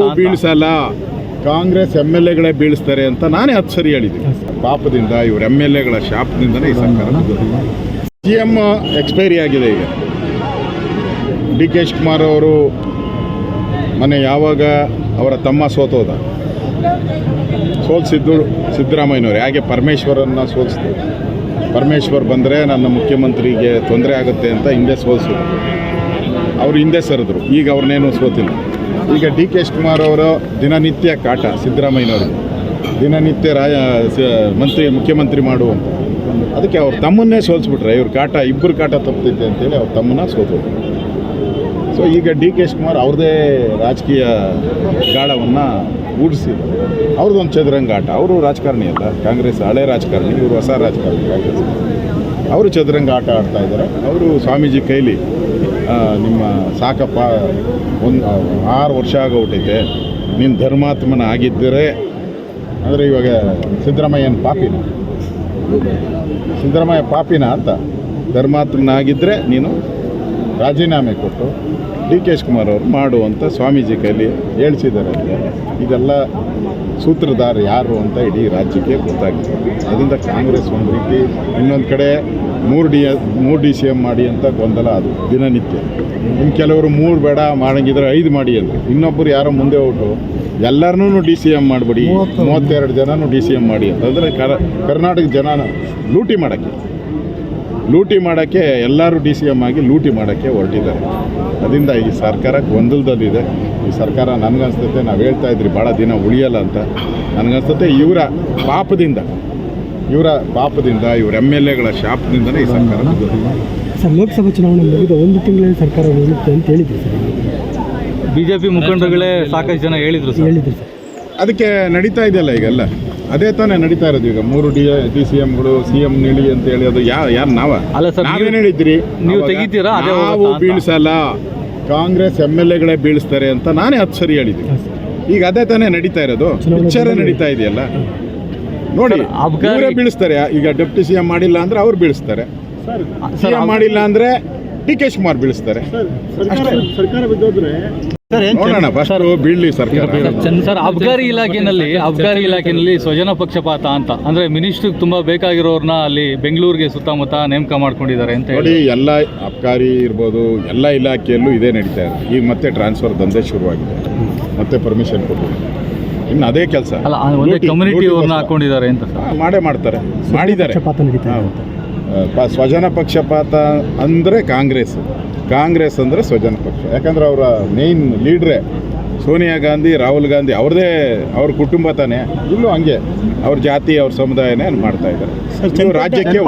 ನಾವು ಬೀಳಿಸಲ್ಲ. Congress M L ಎಗಳೇ ಬೀಳಿಸ್ತಾರೆ ಅಂತ ನಾನೇ ಹತ್ತು ಸರಿ ಹೇಳಿದ್ದೀನಿ. ಪಾಪದಿಂದ ಇವ್ರ ಎಂ ಎಲ್ ಎಗಳ ಶಾಪದಿಂದನೇ ಈ ಸರ್ಕಾರ ಸಿ ಎಂ ಎಕ್ಸ್ಪೈರಿ ಆಗಿದೆ ಈಗ. ಡಿ ಕೆ ಶಿವಕುಮಾರ್ ಅವರು ಮನೆ ಯಾವಾಗ ಅವರ ತಮ್ಮ ಸೋತೋದ ಸೋಲ್ಸಿದ್ದು ಸಿದ್ದರಾಮಯ್ಯನವರು. ಹೇಗೆ ಪರಮೇಶ್ವರನ್ನ ಸೋಲಿಸಿದ್ರು ಪರಮೇಶ್ವರ್ ಬಂದರೆ ನನ್ನ ಮುಖ್ಯಮಂತ್ರಿಗೆ ತೊಂದರೆ ಆಗುತ್ತೆ ಅಂತ ಹಿಂದೆ ಸೋಲಿಸಿದ್ರು. ಅವರು ಹಿಂದೆ ಸರಿದ್ರು. ಈಗ ಅವ್ರನ್ನೇನು ಸೋತಿಲ್ಲ. ಈಗ ಡಿ ಕೆ ಕುಮಾರ್ ಅವರು ದಿನನಿತ್ಯ ಕಾಟ ಸಿದ್ದರಾಮಯ್ಯನವ್ರಿಗೆ ದಿನನಿತ್ಯ ರಾಯ ಮಂತ್ರಿ, ಮುಖ್ಯಮಂತ್ರಿ ಮಾಡುವಂಥ ಅದಕ್ಕೆ ಅವ್ರು ತಮ್ಮನ್ನೇ ಸೋಲಿಸ್ಬಿಟ್ರೆ, ಇವ್ರ ಕಾಟ ಇಬ್ಬರು ಕಾಟ ತಪ್ಪಿದೆ ಅಂತೇಳಿ ಅವ್ರ ತಮ್ಮನ್ನ ಸೋತು ಸೊ ಈಗ ಡಿ ಕೆ ಶಿವಕುಮಾರ್ ಅವ್ರದೇ ರಾಜಕೀಯ ಗಾಳವನ್ನು ಊಡಿಸಿ, ಅವ್ರದ್ದೊಂದು ಚದುರಂಗ ಆಟ. ಅವರು ರಾಜಕಾರಣಿ ಅಲ್ಲ, ಕಾಂಗ್ರೆಸ್ ಹಳೆ ರಾಜಕಾರಣಿ, ಇವರು ಹೊಸ ರಾಜಕಾರಣಿ, ಕಾಂಗ್ರೆಸ್. ಅವರು ಚದುರಂಗ ಆಟ ಆಡ್ತಾ ಇದ್ದಾರೆ. ಅವರು ಸ್ವಾಮೀಜಿ ಕೈಲಿ ನಿಮ್ಮ ಸಾಕಪ್ಪ, ಒಂದು ಆರು ವರ್ಷ ಆಗೋಗ್ಬಿಟ್ಟೈತೆ. ನೀನು ಧರ್ಮಾತ್ಮನ ಆಗಿದ್ದರೆ, ಅಂದರೆ ಇವಾಗ ಸಿದ್ದರಾಮಯ್ಯನ ಪಾಪಿನ. ಸಿದ್ದರಾಮಯ್ಯ ಪಾಪಿನ ಅಂತ. ಧರ್ಮಾತ್ಮನಾಗಿದ್ದರೆ ನೀನು ರಾಜೀನಾಮೆ ಕೊಟ್ಟು ಡಿ ಕೆ ಶಿವಕುಮಾರ್ ಅವರು ಮಾಡು ಅಂತ ಸ್ವಾಮೀಜಿ ಕೈಲಿ ಹೇಳ್ಸಿದ್ದಾರೆ ಇದೆಲ್ಲ ಸೂತ್ರಧಾರ ಯಾರು ಅಂತ ಇಡೀ ರಾಜ್ಯಕ್ಕೆ ಗೊತ್ತಾಗಿದೆ. ಅದರಿಂದ ಕಾಂಗ್ರೆಸ್ ಒಂದು ರೀತಿ ಇನ್ನೊಂದು ಕಡೆ ಮೂರು ಡಿ ಮೂರು ಡಿ ಸಿ ಎಂ ಮಾಡಿ ಅಂತ ಗೊಂದಲ ಅದು, ದಿನನಿತ್ಯ. ಇನ್ನು ಕೆಲವರು ಮೂರು ಬೇಡ, ಮಾಡಂಗಿದ್ರೆ ಐದು ಮಾಡಿ ಅಂತ. ಇನ್ನೊಬ್ಬರು ಯಾರೋ ಮುಂದೆ ಹೋಗ್ಬಿಟ್ಟು ಎಲ್ಲರನ್ನೂ ಡಿ ಸಿ ಎಂ ಮಾಡಿಬಿಡಿ, ಮೂವತ್ತೆರಡು ಜನನೂ ಡಿ ಸಿ ಎಂ ಮಾಡಿ ಅಂತ. ಅಂದರೆ ಕರ, ಕರ್ನಾಟಕ ಜನನ ಲೂಟಿ ಮಾಡೋಕ್ಕೆ. ಲೂಟಿ ಮಾಡೋಕ್ಕೆ ಎಲ್ಲರೂ ಡಿ ಸಿ ಎಂ ಆಗಿ ಲೂಟಿ ಮಾಡೋಕ್ಕೆ ಹೊರಟಿದ್ದಾರೆ. ಅದರಿಂದ ಈ ಸರ್ಕಾರ ಗೊಂದಲದಲ್ಲಿದೆ. ಈ ಸರ್ಕಾರ ನನಗನ್ಸ್ತೈತೆ ನಾವು ಹೇಳ್ತಾ ಇದ್ರಿ ಭಾಳ ದಿನ ಉಳಿಯಲ್ಲ ಅಂತ. ನನಗನ್ಸ್ತೈತೆ ಇವರ ಪಾಪದಿಂದ ಇವರ ಪಾಪದಿಂದ ಇವರ ಎಂ ಎಲ್ ಎಗಳ ಶಾಪದಿಂದನೇ ಈ ಸರ್ಕಾರ. ಸರ್ ಲೋಕಸಭಾ ಚುನಾವಣೆ ಮುಗಿದ ಒಂದು ತಿಂಗಳಲ್ಲಿ ಸರ್ಕಾರ ಉಳಿಯುತ್ತೆ ಅಂತ ಹೇಳಿದ್ರು ಸರ್. ಬಿಜೆಪಿ ಮುಖಂಡರುಗಳೇ ಸಾಕಷ್ಟು ಜನ ಹೇಳಿದ್ರು ಸರ್. ಹೇಳಿದ್ರು ಸರ್. ಅದಕ್ಕೆ ನಡೀತಾ ಇದೆಯಲ್ಲ ಈಗೆಲ್ಲ? ಅದೇ ತಾನೇ ನಡೀತಾ ಇರೋದು ಈಗ. ಮೂರು ಡಿ ಡಿ ಸಿ ಎಂಗಳು ಸಿ ಎಂ ನಿಳಿ ಅಂತ ಹೇಳಿ ಅದು ಯಾ ಯಾರು ನಾವ? ಅಲ್ಲ ಸರ್, ನಾವೇನು ಹೇಳಿದ್ರಿ? ನೀವು ತೆಗಿತೀರಾ? ನಾವು ಬೀಳ್ಸಲ್ಲ? ಕಾಂಗ್ರೆಸ್ ಎಂ ಎಲ್ ಎಗಳೇ ಬೀಳಿಸ್ತಾರೆ ಅಂತ ನಾನೇ ಹತ್ತು ಸರಿ ಹೇಳಿದ್ದೀನಿ ಈಗ ಅದೇ ತಾನೇ ನಡೀತಾ ಇರೋದು. ವಿಚಾರ ನಡೀತಾ ಇದೆಯಲ್ಲ? ನೋಡಿ ಅವರೇ ಬೀಳಿಸ್ತಾರೆ. ಈಗ ಡೆಪ್ಟಿ ಸಿ ಎಂ ಮಾಡಿಲ್ಲ ಅಂದ್ರೆ ಅವ್ರು ಬೀಳಿಸ್ತಾರೆ. ಸಿ ಸರ್, ಎಂ ಮಾಡಿಲ್ಲ ಅಂದ್ರೆ ಡಿ ಕೆ ಶಿವಕುಮಾರ್ ಬೀಳಿಸ್ತಾರೆ. ಸರ್ಕಾರ ನೋಡೋಣ ಫಸ್ಟ್ ಬೀಳ್ಲಿ ಸರ್ಕಾರ. ಚಂದ್- ಸರ್ ಅಬ್ಕಾರಿ ಇಲಾಖೆನಲ್ಲಿ ಅಬ್ಕಾರಿ ಇಲಾಖೆನಲ್ಲಿ ಸ್ವಜನ ಪಕ್ಷಪಾತ ಅಂತ. ಅಂದ್ರೆ ಮಿನಿಸ್ಟರ್ ತುಂಬಾ ಬೇಕಾಗಿರೋರ್ನ ಅಲ್ಲಿ ಬೆಂಗಳೂರಿಗೆ ಸುತ್ತಮುತ್ತ ನೇಮಕ ಮಾಡ್ಕೊಂಡಿದ್ದಾರೆ ಅಂತ ನೋಡಿ ಹೇಳಿ. ಎಲ್ಲ ಅಬ್ಕಾರಿ ಇರ್ಬೋದು ಎಲ್ಲ ಇಲಾಖೆಯಲ್ಲೂ ಇದೇ ನಡೀತಾ ಇದೆ. ಈಗ ಮತ್ತೆ ಟ್ರಾನ್ಸ್ಫರ್ ದಂಧೆ ಶುರುವಾಗಿದೆ. ಮತ್ತೆ ಪರ್ಮಿಷನ್ ಕೊಟ್ಟು ಇನ್ನು ಅದೇ ಕೆಲಸ. ಅಲ್ಲ ಒಂದೇ ಕಮ್ಯುನಿಟಿ ಅವ್ರನ್ನ ಹಾಕೊಂಡಿದ್ದಾರೆ ಅಂತ ಸರ್. ಮಾಡೇ ಮಾಡ್ತಾರೆ. ಮಾಡಿದ್ದಾರೆ. ಸ್ವಜನ ಪಕ್ಷಪಾತ ಅಂದರೆ ಕಾಂಗ್ರೆಸ್. ಕಾಂಗ್ರೆಸ್ ಅಂದರೆ ಸ್ವಜನ ಪಕ್ಷ. ಯಾಕಂದ್ರೆ ಅವರ ಮೇಯ್ನ್ ಲೀಡ್ರೇ ಸೋನಿಯಾ ಗಾಂಧಿ ರಾಹುಲ್ ಗಾಂಧಿ ಅವ್ರದೇ ಅವ್ರ ಕುಟುಂಬ ತಾನೇ. ಇಲ್ಲೂ ಹಂಗೆ ಅವ್ರ ಜಾತಿ ಅವ್ರ ಸಮುದಾಯನೇ ಮಾಡ್ತಾ ಇದ್ದಾರೆ. ರಾಜ್ಯಕ್ಕೆ